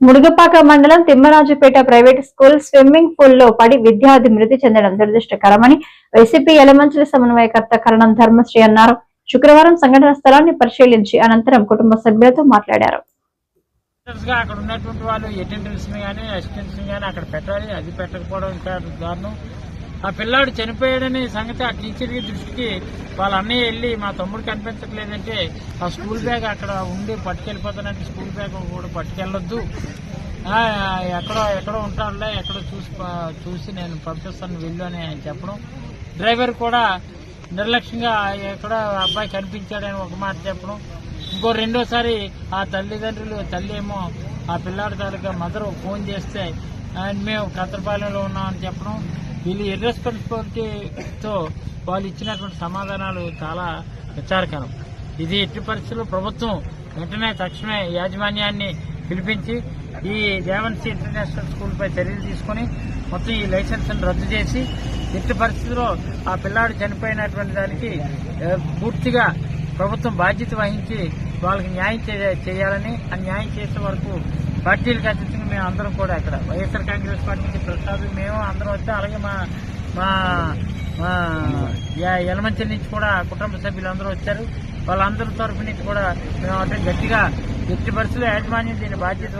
ముడుగపాక మండలం Timmarajupeta private school swimming పూల్లో పడి విద్యార్థి మృతి చెందడం దురదృష్టకరమని వైసీపీ ఎలమంచుల సమన్వయకర్త కరణం ధర్మశ్రీ అన్నారు. శుక్రవారం సంఘటన స్థలాన్ని పరిశీలించి అనంతరం కుటుంబ సభ్యులతో మాట్లాడారు. అక్కడ ఉన్నటువంటి వాళ్ళు అటెండెన్స్ కానీ అసిస్టెంట్స్ కానీ అక్కడ పెట్టాలి. అది పెట్టకపోవడం ఇంకా దారుణం. ఆ పిల్లాడు చనిపోయాడనే సంగతి ఆ టీచర్కి దృష్టికి వాళ్ళ అన్నయ్య వెళ్ళి మా తమ్ముడు కనిపించట్లేదంటే ఆ స్కూల్ బ్యాగ్ అక్కడ ఉండి పట్టుకెళ్ళిపోతానంటే స్కూల్ బ్యాగ్ కూడా పట్టుకెళ్ళొద్దు. ఎక్కడో ఎక్కడో ఉంటాడులే ఎక్కడో చూసి చూసి నేను పంపిస్తాను వెళ్ళు అని ఆయన చెప్పడం. డ్రైవర్ కూడా నిర్లక్ష్యంగా ఎక్కడో అబ్బాయి కనిపించాడని ఒక మాట చెప్పడం. ఇంకో రెండోసారి ఆ తల్లిదండ్రులు తల్లి ఏమో ఆ పిల్లాడి తాలూకా మదర్ ఫోన్ చేస్తే ఆయన మేము కత్రపాలెంలో ఉన్నామని చెప్పడం. వీళ్ళు ఇర్రెస్పాన్సిబిలిటీతో వాళ్ళు ఇచ్చినటువంటి సమాధానాలు చాలా విచారకరం. ఇది ఎట్టి పరిస్థితుల్లో ప్రభుత్వం వెంటనే తక్షణమే యాజమాన్యాన్ని పిలిపించి ఈ దేవన్సీ ఇంటర్నేషనల్ స్కూల్ పై చర్యలు తీసుకొని మొత్తం ఈ లైసెన్స్ను రద్దు చేసి ఎట్టి పరిస్థితుల్లో ఆ పిల్లాడు చనిపోయినటువంటి దానికి పూర్తిగా ప్రభుత్వం బాధ్యత వహించి వాళ్ళకి న్యాయం చేయాలని ఆ న్యాయం చేసే వరకు పార్టీలకు అతీతంగా మేము అందరం కూడా ఇక్కడ వైఎస్ఆర్ కాంగ్రెస్ పార్టీ నుంచి ప్రసాద్ మేము అందరం వస్తే అలాగే మా మా మా యా- నుంచి కూడా కుటుంబ సభ్యులు అందరూ వచ్చారు. వాళ్ళందరి తరఫు నుంచి కూడా మేము అంటే గట్టిగా ఎట్టి పరిస్థితుల్లో యాజమాన్యం దీని బాధ్యత